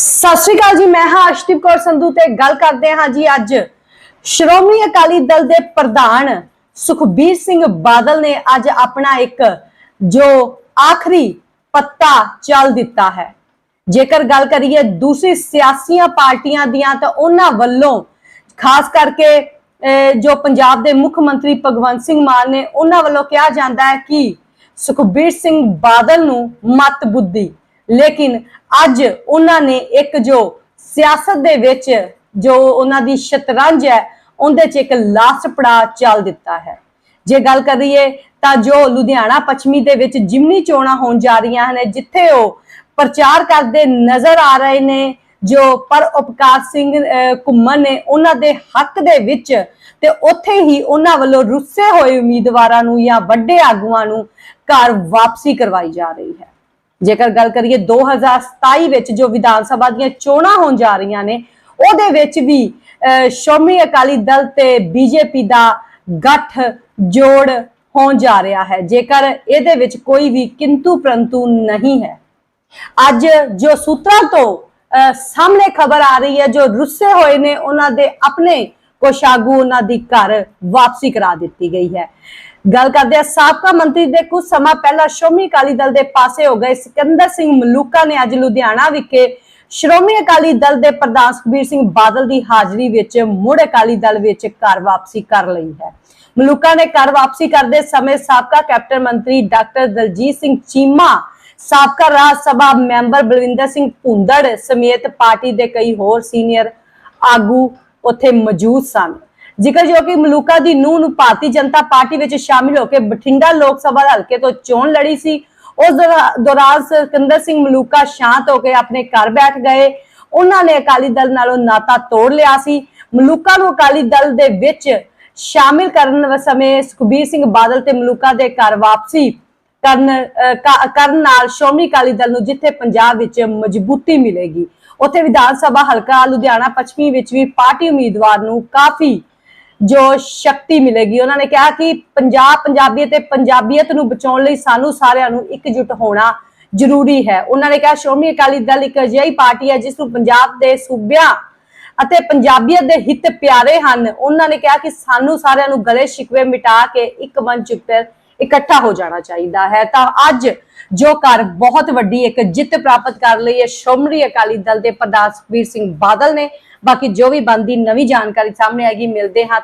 ਸਤਿ ਸ਼੍ਰੀ ਅਕਾਲ ਜੀ ਮੈਂ ਹਾਂ ਅਰਸ਼ਦੀਪ ਕੌਰ ਸੰਧੂ ਤੇ ਗੱਲ ਕਰਦੇ ਹਾਂ ਜੀ ਅੱਜ। ਸ਼੍ਰੋਮਣੀ ਅਕਾਲੀ ਦਲ ਦੇ ਪ੍ਰਧਾਨ ਸੁਖਬੀਰ ਸਿੰਘ ਬਾਦਲ ਨੇ ਅੱਜ ਆਪਣਾ ਇੱਕ ਜੋ ਆਖਰੀ ਪੱਤਾ ਚੱਲ ਦਿੱਤਾ ਹੈ। ਜੇਕਰ ਗੱਲ ਕਰੀਏ ਦੂਸਰੀ ਸਿਆਸੀਆਂ ਪਾਰਟੀਆਂ ਦੀਆਂ ਤਾਂ ਉਹਨਾਂ ਵੱਲੋਂ ਖਾਸ ਕਰਕੇ ਅਹ, ਜੋ ਪੰਜਾਬ ਦੇ ਮੁੱਖ ਮੰਤਰੀ ਭਗਵੰਤ ਸਿੰਘ ਮਾਨ ਨੇ ਉਹਨਾਂ ਵੱਲੋਂ ਕਿਹਾ ਜਾਂਦਾ ਹੈ ਕਿ ਸੁਖਬੀਰ ਸਿੰਘ ਬਾਦਲ ਨੂੰ ਮਤ ਬੁੱਧੀ ਲੇਕਿਨ ਅੱਜ ਉਹਨਾਂ ਨੇ ਇੱਕ ਜੋ ਸਿਆਸਤ ਦੇ ਵਿੱਚ ਜੋ ਉਹਨਾਂ ਦੀ ਸ਼ਤਰੰਜ ਹੈ ਉਹਦੇ 'ਚ ਇੱਕ ਲਾਸਟ ਪੜਾ ਚੱਲ ਦਿੱਤਾ ਹੈ। ਜੇ ਗੱਲ ਕਰੀਏ ਤਾਂ ਜੋ ਲੁਧਿਆਣਾ ਪੱਛਮੀ ਦੇ ਵਿੱਚ ਜਿਮਨੀ ਚੋਣਾਂ ਹੋਣ ਜਾ ਰਹੀਆਂ ਹਨ ਜਿੱਥੇ ਉਹ ਪ੍ਰਚਾਰ ਕਰਦੇ ਨਜ਼ਰ ਆ ਰਹੇ ਨੇ ਜੋ ਪਰ ਉਪਕਾਰ ਸਿੰਘ ਅਹ, ਘੁੰਮਣ ਨੇ ਉਹਨਾਂ ਦੇ ਹੱਕ ਦੇ ਵਿੱਚ ਤੇ ਉੱਥੇ ਹੀ ਉਹਨਾਂ ਵੱਲੋਂ ਰੁੱਸੇ ਹੋਏ ਉਮੀਦਵਾਰਾਂ ਨੂੰ ਜਾਂ ਵੱਡੇ ਆਗੂਆਂ ਨੂੰ ਘਰ ਵਾਪਸੀ ਕਰਵਾਈ ਜਾ ਰਹੀ ਹੈ। ਜੇਕਰ ਗੱਲ ਕਰੀਏ 2027 ਵਿੱਚ ਜੋ ਵਿਧਾਨ ਸਭਾ ਦੀਆਂ ਚੋਣਾਂ ਹੋਣ ਜਾ ਰਹੀਆਂ ਨੇ ਉਹਦੇ ਵਿੱਚ ਵੀ ਅਹ, ਸ਼੍ਰੋਮਣੀ ਅਕਾਲੀ ਦਲ ਤੇ ਬੀਜੇਪੀ ਦਾ ਗੱਠ ਜੋੜ ਹੋਣ ਜਾ ਰਿਹਾ ਹੈ। ਜੇਕਰ ਇਹਦੇ ਵਿੱਚ ਕੋਈ ਵੀ ਕਿੰਤੂ ਪ੍ਰੰਤੂ ਨਹੀਂ ਹੈ। ਅੱਜ ਜੋ ਸੂਤਰਾਂ ਤੋਂ ਅਹ, ਸਾਹਮਣੇ ਖਬਰ ਆ ਰਹੀ ਹੈ ਜੋ ਰੁੱਸੇ ਹੋਏ ਨੇ ਉਹਨਾਂ ਦੇ ਆਪਣੇ ਕੁਛ ਆਗੂ ਉਹਨਾਂ ਦੀ ਘਰ ਵਾਪਸੀ ਕਰਾ ਦਿੱਤੀ ਗਈ ਹੈ। ਗੱਲ ਕਰਦੇ ਆ ਸਾਬਕਾ ਮੰਤਰੀ ਦੇ ਕੁਝ ਸਮਾਂ ਪਹਿਲਾਂ ਸ਼੍ਰੋਮਣੀ ਅਕਾਲੀ ਦਲ ਦੇ ਪਾਸੇ ਹੋ ਗਏ। ਸਿਕੰਦਰ ਸਿੰਘ ਮਲੂਕਾ ਨੇ ਅੱਜ ਲੁਧਿਆਣਾ ਵਿਖੇ ਸ਼੍ਰੋਮਣੀ ਅਕਾਲੀ ਦਲ ਦੇ ਪ੍ਰਧਾਨ ਸੁਖਬੀਰ ਸਿੰਘ ਬਾਦਲ ਦੀ ਹਾਜ਼ਰੀ ਵਿੱਚ ਮੁੜ ਅਕਾਲੀ ਦਲ ਵਿੱਚ ਘਰ ਵਾਪਸੀ ਕਰ ਲਈ ਹੈ। ਮਲੂਕਾ ਨੇ ਘਰ ਵਾਪਸੀ ਕਰਦੇ ਸਮੇਂ ਸਾਬਕਾ ਕੈਪਟਨ ਮੰਤਰੀ ਡਾਕਟਰ ਦਲਜੀਤ ਸਿੰਘ ਚੀਮਾ, ਸਾਬਕਾ ਰਾਜ ਸਭਾ ਮੈਂਬਰ ਬਲਵਿੰਦਰ ਸਿੰਘ ਭੁੰਦੜ ਸਮੇਤ ਪਾਰਟੀ ਦੇ ਕਈ ਹੋਰ ਸੀਨੀਅਰ ਆਗੂ ਉੱਥੇ ਮੌਜੂਦ ਸਨ। ਜ਼ਿਕਰ ਕਿ ਮਲੂਕਾ ਦੀ ਨੂੰਹ ਨੂੰ ਭਾਰਤੀ ਜਨਤਾ ਪਾਰਟੀ ਵਿੱਚ ਸ਼ਾਮਿਲ ਹੋ ਕੇ ਬਠਿੰਡਾ ਲੋਕ ਸਭਾ ਹਲਕੇ ਤੋਂ ਚੋਣ ਲੜੀ ਸੀ। ਉਸ ਦੌਰਾਨ ਸਿਕੰਦਰ ਸਿੰਘ ਮਲੂਕਾ ਸ਼ਾਂਤ ਹੋ ਕੇ ਆਪਣੇ ਘਰ ਬੈਠ ਗਏ। ਉਹਨਾਂ ਨੇ ਅਕਾਲੀ ਦਲ ਨਾਲੋਂ ਨਾਤਾ ਤੋੜ ਲਿਆ ਸੀ। ਮਲੂਕਾ ਨੂੰ ਅਕਾਲੀ ਦਲ ਦੇ ਵਿੱਚ ਸ਼ਾਮਿਲ ਕਰਨ ਸਮੇਂ ਸੁਖਬੀਰ ਸਿੰਘ ਬਾਦਲ ਤੇ ਮਲੂਕਾ ਦੇ ਘਰ ਵਾਪਸੀ ਕਰਨ ਕਰਨ ਨਾਲ ਸ਼੍ਰੋਮਣੀ ਅਕਾਲੀ ਦਲ ਨੂੰ ਜਿੱਥੇ ਪੰਜਾਬ ਵਿੱਚ ਮਜ਼ਬੂਤੀ ਮਿਲੇਗੀ। ਉੱਥੇ ਵਿਧਾਨ ਸਭਾ ਹਲਕਾ ਲੁਧਿਆਣਾ ਪੱਛਮੀ ਵਿੱਚ ਵੀ ਪਾਰਟੀ ਉਮੀਦਵਾਰ ਨੂੰ ਕਾਫੀ ਜੋ ਸ਼ਕਤੀ ਮਿਲੇਗੀ। ਉਹਨਾਂ ਨੇ ਕਿਹਾ ਕਿ ਪੰਜਾਬ ਪੰਜਾਬੀਅਤ ਤੇ ਪੰਜਾਬੀਅਤ ਨੂੰ ਬਚਾਉਣ ਲਈ ਸਾਨੂੰ ਸਾਰਿਆਂ ਨੂੰ ਇਕਜੁੱਟ ਹੋਣਾ ਜ਼ਰੂਰੀ ਹੈ। ਉਹਨਾਂ ਨੇ ਕਿਹਾ, ਸ਼੍ਰੋਮਣੀ ਅਕਾਲੀ ਦਲ ਇੱਕ ਅਜਿਹੀ ਪਾਰਟੀ ਹੈ ਜਿਸ ਨੂੰ ਪੰਜਾਬ ਦੇ ਸੂਬਿਆਂ ਅਤੇ ਪੰਜਾਬੀਅਤ ਦੇ ਹਿੱਤ ਪਿਆਰੇ ਹਨ। ਉਹਨਾਂ ਨੇ ਕਿਹਾ ਕਿ ਸਾਨੂੰ ਸਾਰਿਆਂ ਨੂੰ ਗਲੇ ਸ਼ਿਕਵੇ ਮਿਟਾ ਕੇ ਇੱਕ ਮੰਚ ਉੱਪਰ ਇਕੱਠਾ ਹੋ ਜਾਣਾ ਚਾਹੀਦਾ ਹੈ। ਤਾਂ ਅੱਜ ਜੋ ਕਰ ਬਹੁਤ ਵੱਡੀ ਇੱਕ ਜਿੱਤ ਪ੍ਰਾਪਤ ਕਰ ਲਈ ਹੈ, ਸ਼੍ਰੋਮਣੀ ਅਕਾਲੀ ਦਲ ਦੇ ਪ੍ਰਧਾਨ ਸੁਖਬੀਰ ਸਿੰਘ ਬਾਦਲ ਨੇ। ਬਾਕੀ ਜੋ ਵੀ ਬੰਦੀ ਨਵੀਂ ਜਾਣਕਾਰੀ ਸਾਹਮਣੇ ਆਏਗੀ, ਮਿਲਦੇ ਹਾਂ।